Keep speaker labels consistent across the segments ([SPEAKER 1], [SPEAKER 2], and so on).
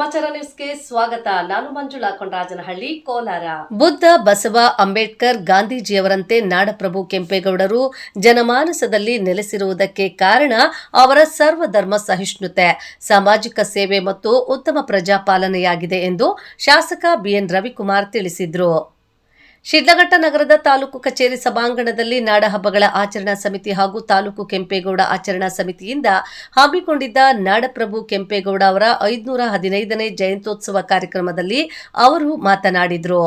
[SPEAKER 1] ಸಮಾಚಾರ ನ್ಯೂಸ್ಗೆ ಸ್ವಾಗತ. ನಾನು ಮಂಜುಳಾ ಕೊಂಡರಾಜನಹಳ್ಳಿ ಕೋಲಾರ. ಬುದ್ಧ ಬಸವ ಅಂಬೇಡ್ಕರ್ ಗಾಂಧೀಜಿಯವರಂತೆ ನಾಡಪ್ರಭು ಕೆಂಪೇಗೌಡರು ಜನಮಾನಸದಲ್ಲಿ ನೆಲೆಸಿರುವುದಕ್ಕೆ ಕಾರಣ ಅವರ ಸರ್ವಧರ್ಮ ಸಹಿಷ್ಣುತೆ, ಸಾಮಾಜಿಕ ಸೇವೆ ಮತ್ತು ಉತ್ತಮ ಪ್ರಜಾಪಾಲನೆಯಾಗಿದೆ ಎಂದು ಶಾಸಕ ಬಿಎನ್ ರವಿಕುಮಾರ್ ತಿಳಿಸಿದರು. ಶಿಡ್ಲಘಟ್ಟ ನಗರದ ತಾಲೂಕು ಕಚೇರಿ ಸಭಾಂಗಣದಲ್ಲಿ ನಾಡಹಬ್ಬಗಳ ಆಚರಣಾ ಸಮಿತಿ ಹಾಗೂ ತಾಲೂಕು ಕೆಂಪೇಗೌಡ ಆಚರಣಾ ಸಮಿತಿಯಿಂದ ಹಮ್ಮಿಕೊಂಡಿದ್ದ ನಾಡಪ್ರಭು ಕೆಂಪೇಗೌಡ ಅವರ ಐದುನೂರ ಹದಿನೈದನೇ ಜಯಂತ್ಯೋತ್ಸವ ಕಾರ್ಯಕ್ರಮದಲ್ಲಿ ಅವರು ಮಾತನಾಡಿದರು.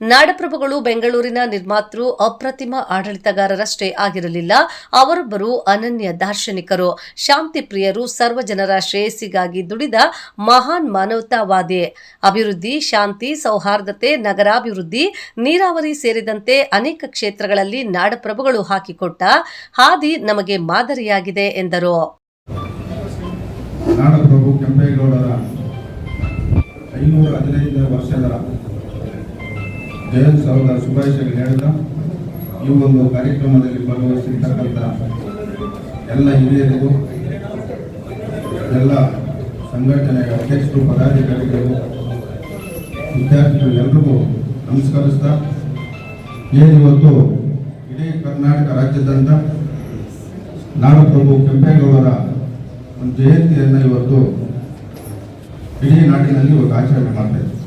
[SPEAKER 1] ನಾಡಪ್ರಭುಗಳು ಬೆಂಗಳೂರಿನ ನಿರ್ಮಾತೃ ಅಪ್ರತಿಮ ಆಡಳಿತಗಾರರಷ್ಟೇ ಆಗಿರಲಿಲ್ಲ. ಅವರೊಬ್ಬರು ಅನನ್ಯ ದಾರ್ಶನಿಕರು. ಶಾಂತಿ ಪ್ರಿಯರು ಸರ್ವ ಜನರ ಶ್ರೇಯಸ್ಸಿಗಾಗಿ ದುಡಿದ ಮಹಾನ್ ಮಾನವತಾವಾದಿ. ಅಭಿವೃದ್ಧಿ, ಶಾಂತಿ, ಸೌಹಾರ್ದತೆ, ನಗರಾಭಿವೃದ್ಧಿ, ನೀರಾವರಿ ಸೇರಿದಂತೆ ಅನೇಕ ಕ್ಷೇತ್ರಗಳಲ್ಲಿ ನಾಡಪ್ರಭುಗಳು ಹಾಕಿಕೊಟ್ಟ ಹಾದಿ ನಮಗೆ ಮಾದರಿಯಾಗಿದೆ ಎಂದರು.
[SPEAKER 2] ನಾಡಪ್ರಭು ಕೆಂಪೇಗೌಡರ ಐನೂರ ಹದಿನೈದನೇ ವರ್ಷದ ಜಯೋತ್ಸವದ ಶುಭಾಶಯಗಳು ಹೇಳ್ತಾ ಈ ಒಂದು ಕಾರ್ಯಕ್ರಮದಲ್ಲಿ ಭಾಗವಹಿಸಿರ್ತಕ್ಕಂಥ ಎಲ್ಲ ಹಿರಿಯರಿಗೂ, ಎಲ್ಲ ಸಂಘಟನೆಯ ಅಧ್ಯಕ್ಷರು, ಪದಾಧಿಕಾರಿಗಳು, ವಿದ್ಯಾರ್ಥಿಗಳು ಎಲ್ರಿಗೂ ನಮಸ್ಕರಿಸ್ತಾ ಏನಿವತ್ತು ಇಡೀ ಕರ್ನಾಟಕ ರಾಜ್ಯದಂತ ನಾಡಪ್ರಭು ಕೆಂಪೇಗೌಡರ ಒಂದು ಜಯಂತಿಯನ್ನು ಇವತ್ತು ಇಡೀ ನಾಡಿನಲ್ಲಿ ಇವತ್ತು ಆಚರಣೆ ಮಾಡ್ತಾ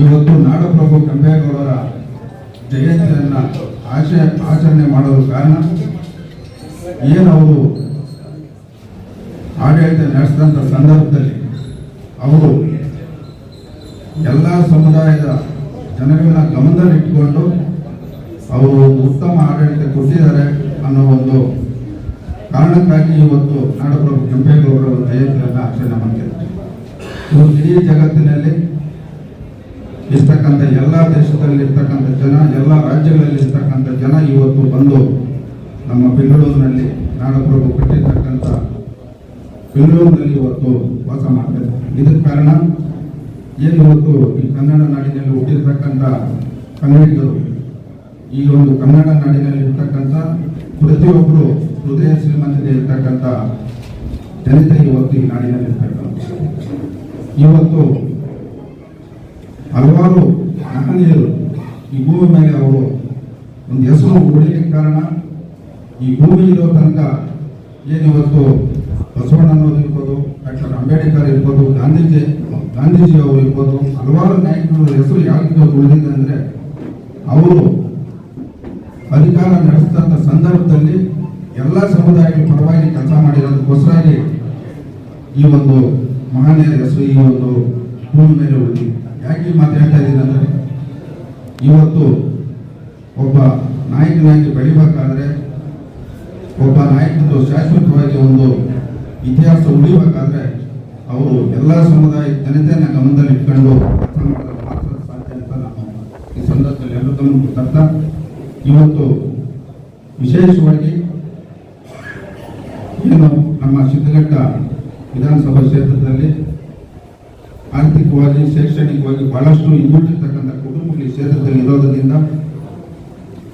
[SPEAKER 2] ಇವತ್ತು ನಾಡಪ್ರಭು ಕೆಂಪೇಗೌಡರ ಜಯಂತಿಯನ್ನು ಆಚೆ, ಆಚರಣೆ ಮಾಡಲು ಕಾರಣ ಏನು ಅವರು ಆಡಳಿತ ನಡೆಸಿದಂಥ ಸಂದರ್ಭದಲ್ಲಿ ಅವರು ಎಲ್ಲ ಸಮುದಾಯದ ಜನಗಳನ್ನ ಗಮನದಲ್ಲಿಟ್ಟುಕೊಂಡು ಅವರು ಉತ್ತಮ ಆಡಳಿತ ಕೊಟ್ಟಿದ್ದಾರೆ ಅನ್ನೋ ಒಂದು ಕಾರಣಕ್ಕಾಗಿ ಇವತ್ತು ನಾಡಪ್ರಭು ಕೆಂಪೇಗೌಡರ ಜಯಂತಿಯನ್ನು ಆಚರಣೆ ಮಾಡ್ತಿದ್ದಾರೆ. ಇಡೀ ಜಗತ್ತಿನಲ್ಲಿ ಇರ್ತಕ್ಕಂಥ ಎಲ್ಲ ದೇಶದಲ್ಲಿ ಇರ್ತಕ್ಕಂಥ ಜನ, ಎಲ್ಲ ರಾಜ್ಯಗಳಲ್ಲಿ ಇರ್ತಕ್ಕಂಥ ಜನ ಇವತ್ತು ಬಂದು ನಮ್ಮ ಬೆಂಗಳೂರಿನಲ್ಲಿ ನಾಡಪ್ರಭು ಕಟ್ಟಿರ್ತಕ್ಕಂಥ ಬೆಂಗಳೂರಿನಲ್ಲಿ ಇವತ್ತು ವಾಸ ಮಾಡ್ತಾರೆ ಇದಕ್ಕೆ ಕಾರಣ ಏನು ಇವತ್ತು ಈ ಕನ್ನಡ ನಾಡಿನಲ್ಲಿ ಹುಟ್ಟಿರ್ತಕ್ಕಂಥ ಕನ್ನಡಿಗರು, ಈ ಒಂದು ಕನ್ನಡ ನಾಡಿನಲ್ಲಿ ಇರ್ತಕ್ಕಂಥ ಪ್ರತಿಯೊಬ್ಬರು ಹೃದಯ ಶ್ರೀಮಂತಿಗೆ ಇರ್ತಕ್ಕಂಥ ಜನತೆ ಇವತ್ತು ಈ ನಾಡಿನಲ್ಲಿ ಇರ್ತಕ್ಕಂಥ. ಇವತ್ತು ಹಲವಾರು ಮಹನೀಯರು ಈ ಭೂಮಿ ಮೇಲೆ ಅವರು ಒಂದು ಹೆಸರು ಉಳಿಯಕ್ಕೆ ಕಾರಣ ಈ ಭೂಮಿ ಇರೋ ತನಕ ಏನಿವತ್ತು ಬಸವಣ್ಣನವರು ಇರ್ಬೋದು, ಡಾಕ್ಟರ್ ಅಂಬೇಡ್ಕರ್ ಇರ್ಬೋದು, ಗಾಂಧೀಜಿ ಗಾಂಧೀಜಿ ಅವರು ಇರ್ಬೋದು, ಹಲವಾರು ನಾಯಕರು ಹೆಸರು ಯಾಕೆ ಉಳಿದಿದೆ ಅಂದರೆ ಅವರು ಅಧಿಕಾರ ನಡೆಸಿದಂಥ ಸಂದರ್ಭದಲ್ಲಿ ಎಲ್ಲ ಸಮುದಾಯಗಳ ಪರವಾಗಿ ಕೆಲಸ ಮಾಡಿರೋದಕ್ಕೋಸ್ಕರಾಗಿ ಈ ಒಂದು ಮಹನೀಯರ ಹೆಸರು, ಈ ಒಂದು ಭೂಮಿ ಮೇಲೆ ಉಳಿದಿದೆ ಯಾಕೆ ಈ ಮಾತು ಹೇಳ್ತಾ ಇದ್ದೀನಿ ಅಂದರೆ ಇವತ್ತು ಒಬ್ಬ ನಾಯಕನಾಗಿ ಬೆಳಿಬೇಕಾದ್ರೆ ಒಬ್ಬ ನಾಯಕರು ಶಾಶ್ವತವಾಗಿ ಒಂದು ಇತಿಹಾಸ ಉಳಿಬೇಕಾದ್ರೆ ಅವರು ಎಲ್ಲ ಸಮುದಾಯ ಜನತೆಯನ್ನ ಗಮನದಲ್ಲಿ ಇಟ್ಕೊಂಡು ಮಾತ್ರ ಸಾಧ್ಯ ಅಂತ ನಾನು ಈ ಸಂದರ್ಭದಲ್ಲಿ ಎಲ್ಲರೂ ಗಮನ ತರ್ತಾ, ಇವತ್ತು ವಿಶೇಷವಾಗಿ ಏನು ನಮ್ಮ ಸಿದ್ಧಘಟ್ಟ ವಿಧಾನಸಭಾ ಕ್ಷೇತ್ರದಲ್ಲಿ ಆರ್ಥಿಕವಾಗಿ, ಶೈಕ್ಷಣಿಕವಾಗಿ ಬಹಳಷ್ಟು ಹಿಂದುಳಿದಿರ್ತಕ್ಕಂಥ ಕ್ಷೇತ್ರದಲ್ಲಿ ಇರೋದರಿಂದ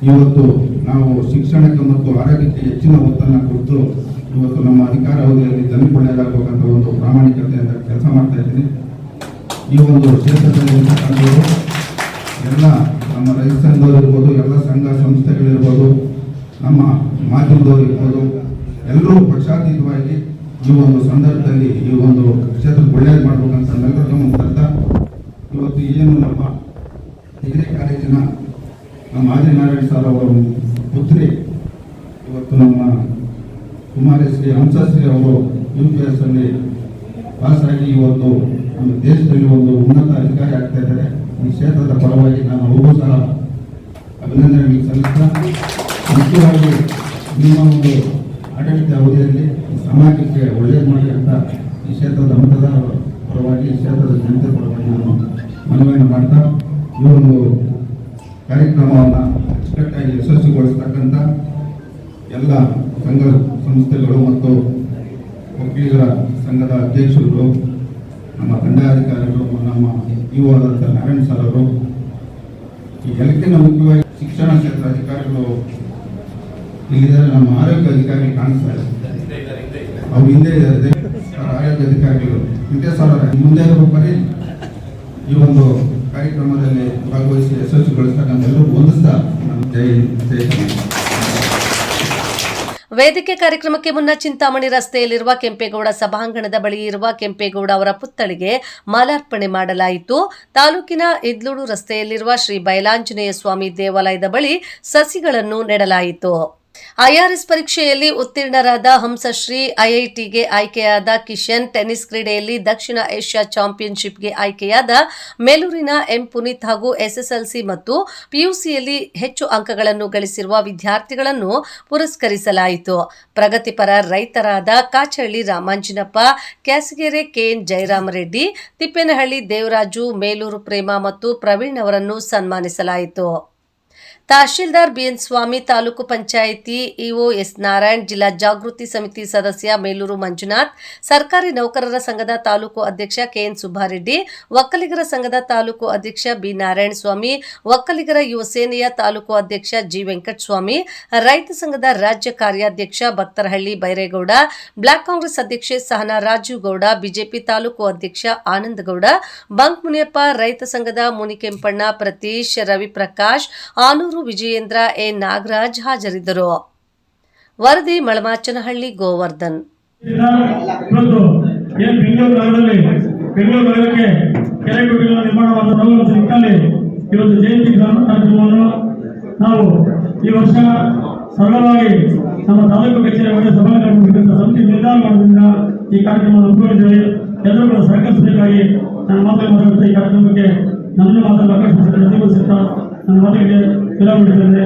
[SPEAKER 2] ಇವತ್ತು ನಾವು ಶಿಕ್ಷಣಕ್ಕೆ ಮತ್ತು ಆರೋಗ್ಯಕ್ಕೆ ಹೆಚ್ಚಿನ ಒತ್ತನ್ನು ಕೊಟ್ಟು ಇವತ್ತು ನಮ್ಮ ಅಧಿಕಾರ ಅವಧಿಯಲ್ಲಿ ಜನಪಡೆಯಲಾಗಬೇಕಂತ ಒಂದು ಪ್ರಾಮಾಣಿಕತೆಯಿಂದ ಕೆಲಸ ಮಾಡ್ತಾ ಇದ್ದೀನಿ. ಈ ಒಂದು ಕ್ಷೇತ್ರದಲ್ಲಿ ಎಲ್ಲ ನಮ್ಮ ರೈತ ಸಂಘದವರು ಇರ್ಬೋದು, ಎಲ್ಲ ಸಂಘ ಸಂಸ್ಥೆಗಳಿರ್ಬೋದು ನಮ್ಮ ಮಾಧ್ಯಮದವರು ಇರ್ಬೋದು, ಎಲ್ಲರೂ ಪಕ್ಷಾತೀತವಾಗಿ ಈ ಒಂದು ಸಂದರ್ಭದಲ್ಲಿ ಈ ಒಂದು ಕ್ಷೇತ್ರಕ್ಕೆ ಒಳ್ಳೇದು ಮಾಡ್ಬೇಕಂತ ನಮ್ಮೆಲ್ಲರ ಗಮನ ತರ್ತಾ ಇವತ್ತು ಏನು ನಮ್ಮ ಡಿಗ್ರಿ ಕಾಲೇಜಿನ ನಮ್ಮ ಆದಿನಾರಾಯಣ ಸರ್ ಅವರ ಪುತ್ರಿ ಇವತ್ತು ನಮ್ಮ ಕುಮಾರಶ್ರೀ ಹಂಸಶ್ರೀ ಅವರು ಯು ಪಿ ಎಸ್ ಅಲ್ಲಿ ಪಾಸಾಗಿ ಇವತ್ತು ನಮ್ಮ ದೇಶದಲ್ಲಿ ಒಂದು ಉನ್ನತ ಅಧಿಕಾರಿ ಆಗ್ತಾ ಇದ್ದಾರೆ. ಈ ಕ್ಷೇತ್ರದ ಪರವಾಗಿ ನಾನು ಅವರಿಗೂ ಸಹ ಅಭಿನಂದನೆಗಳು ಸಲ್ಲಿಸ್ತಾ ಮುಖ್ಯವಾಗಿ ನಿಮ್ಮ ಒಂದು ಆಡಳಿತ ಅವಧಿಯಲ್ಲಿ ಈ ಸಮಾಜಕ್ಕೆ ಒಳ್ಳೆಯದು ಮಾಡಿ ಅಂತ ಈ ಕ್ಷೇತ್ರದ ಮತದಾರರ ಪರವಾಗಿ ಈ ಕ್ಷೇತ್ರದ ಜನತೆ ಪರವಾಗಿ ನಾನು ಮನವಿಯನ್ನು ಮಾಡ್ತಾ ಈ ಒಂದು ಕಾರ್ಯಕ್ರಮವನ್ನು ಅಚ್ಚುಕಟ್ಟಾಗಿ ಯಶಸ್ವಿಗೊಳಿಸ್ತಕ್ಕಂಥ ಎಲ್ಲ ಸಂಘ ಸಂಸ್ಥೆಗಳು ಮತ್ತು ವಕೀಲರ ಸಂಘದ ಅಧ್ಯಕ್ಷರುಗಳು, ನಮ್ಮ ದಂಡಾಧಿಕಾರಿಗಳು ನಮ್ಮ ಇಒ ಆದಂಥ ನಾರಾಯಣ ಸರ್ ಅವರು, ಈ ಎಲ್ಲಕ್ಕಿಂತ ಮುಖ್ಯವಾಗಿ ಶಿಕ್ಷಣ ಕ್ಷೇತ್ರ ಅಧಿಕಾರಿಗಳು ಇಲ್ಲಿದ್ದಾರೆ. ನಮ್ಮ ಆರೋಗ್ಯ ಅಧಿಕಾರಿಗಳು ಕಾಣಿಸ್ತಾ ಇದೆ. ಅವ್ರು ಹಿಂದೆ ಇದ್ದಾರೆ. ಆರೋಗ್ಯ ಅಧಿಕಾರಿಗಳು. ಇದೆ ಸರ್ ಮುಂದೆ ಬರೀ ಈ ಒಂದು ಕಾರ್ಯಕ್ರಮದಲ್ಲಿ ಭಾಗವಹಿಸಿ ಯಶಸ್ವಿಗೊಳಿಸ್ತಕ್ಕಂಥ ಎಲ್ಲರೂ ಹೊಂದಿಸ್ತಾ ನಮ್ಮ ಜೈ ಜೈ.
[SPEAKER 1] ವೇದಿಕೆ ಕಾರ್ಯಕ್ರಮಕ್ಕೆ ಮುನ್ನ ಚಿಂತಾಮಣಿ ರಸ್ತೆಯಲ್ಲಿರುವ ಕೆಂಪೇಗೌಡ ಸಭಾಂಗಣದ ಬಳಿ ಇರುವ ಕೆಂಪೇಗೌಡ ಅವರ ಪುತ್ಥಳಿಗೆ ಮಾಲಾರ್ಪಣೆ ಮಾಡಲಾಯಿತು. ತಾಲೂಕಿನ ಇದ್ಲೂಡು ರಸ್ತೆಯಲ್ಲಿರುವ ಶ್ರೀ ಬಯಲಾಂಜನೇಯ ಸ್ವಾಮಿ ದೇವಾಲಯದ ಬಳಿ ಸಸಿಗಳನ್ನು ನೆಡಲಾಯಿತು. ಐಆರ್ಎಸ್ ಪರೀಕ್ಷೆಯಲ್ಲಿ ಉತ್ತೀರ್ಣರಾದ ಹಂಸಶ್ರೀ ಐಐಟಿಗೆ ಆಯ್ಕೆಯಾದ ಕಿಶನ್ ಟೆನಿಸ್ ಕ್ರೀಡೆಯಲ್ಲಿ ದಕ್ಷಿಣ ಏಷ್ಯಾ ಚಾಂಪಿಯನ್ಶಿಪ್ಗೆ ಆಯ್ಕೆಯಾದ ಮೇಲೂರಿನ ಎಂ ಪುನೀತ್ ಹಾಗೂ ಎಸ್ಎಸ್ಎಲ್ಸಿ ಮತ್ತು ಪಿಯುಸಿಯಲ್ಲಿ ಹೆಚ್ಚು ಅಂಕಗಳನ್ನು ಗಳಿಸಿರುವ ವಿದ್ಯಾರ್ಥಿಗಳನ್ನು ಪುರಸ್ಕರಿಸಲಾಯಿತು. ಪ್ರಗತಿಪರ ರೈತರಾದ ಕಾಚಹಳ್ಳಿ ರಾಮಾಂಜಿನಪ್ಪ ಕ್ಯಾಸಗೆರೆ ಕೆಎನ್ ಜಯರಾಮರೆಡ್ಡಿ, ತಿಪ್ಪೇನಹಳ್ಳಿ ದೇವರಾಜು, ಮೇಲೂರು ಪ್ರೇಮ ಮತ್ತು ಪ್ರವೀಣ್ ಅವರನ್ನು ಸನ್ಮಾನಿಸಲಾಯಿತು. Tahsildar B N Swamy, taluk panchayat E O S Narayan, ಜಿಲ್ಲಾ ಜಾಗೃತಿ ಸಮಿತಿ ಸದಸ್ಯ ಮೇಲೂರು ಮಂಜುನಾಥ್, ಸರ್ಕಾರಿ ನೌಕರರ ಸಂಘದ ತಾಲೂಕು ಅಧ್ಯಕ್ಷ ಕೆಎನ್ ಸುಬ್ಬಾರೆಡ್ಡಿ, ಒಕ್ಕಲಿಗರ ಸಂಘದ ತಾಲೂಕು ಅಧ್ಯಕ್ಷ ಬಿ ನಾರಾಯಣ ಸ್ವಾಮಿ, ಒಕ್ಕಲಿಗರ ಯುವ ಸೇನೆಯ ತಾಲೂಕು ಅಧ್ಯಕ್ಷ ಜಿ ವೆಂಕಟಸ್ವಾಮಿ ರೈತ ಸಂಘದ ರಾಜ್ಯ ಕಾರ್ಯಾಧ್ಯಕ್ಷ ಭಕ್ತರಹಳ್ಳಿ ಬೈರೇಗೌಡ, ಬ್ಲಾಕ್ ಕಾಂಗ್ರೆಸ್ ಅಧ್ಯಕ್ಷೆ ಸಹನಾ ರಾಜೀವ್ ಗೌಡ, ಬಿಜೆಪಿ ತಾಲೂಕು ಅಧ್ಯಕ್ಷ ಆನಂದಗೌಡ ಬಂಕ್ ಮುನಿಯಪ್ಪ, ರೈತ ಸಂಘದ ಮುನಿಕೆಂಪಣ್ಣ ಪ್ರತೀಶ್, ರವಿಪ್ರಕಾಶ್ ಆನೂರು ವಿಜಯೇಂದ್ರ ಎ. ನಾಗರಾಜ್ ಹಾಜರಿದ್ದರು. ವರದಿ ಮಳಮಾಚನಹಳ್ಳಿ ಗೋವರ್ಧನ್.
[SPEAKER 3] ಈ ಸರಳವಾಗಿ ನಮ್ಮ ತಾಲೂಕು ಕಚೇರಿ ಸಭಾಂಗಣದ ಸಮಿತಿ ಈ ಕಾರ್ಯಕ್ರಮವನ್ನು ಎಲ್ಲರೂ ಕೂಡ ಸಹಕರಿಸಬೇಕಾಗಿ ನನ್ನ ಮಾತನ್ನು ಈ ಕಾರ್ಯಕ್ರಮಕ್ಕೆ ನನ್ನ ಮಾತನ್ನು ಆಕರ್ಷಿಸಿದ ನನ್ನ ಮಾತಿಗೆ ವಿರಾಮ ನೀಡುತ್ತೇನೆ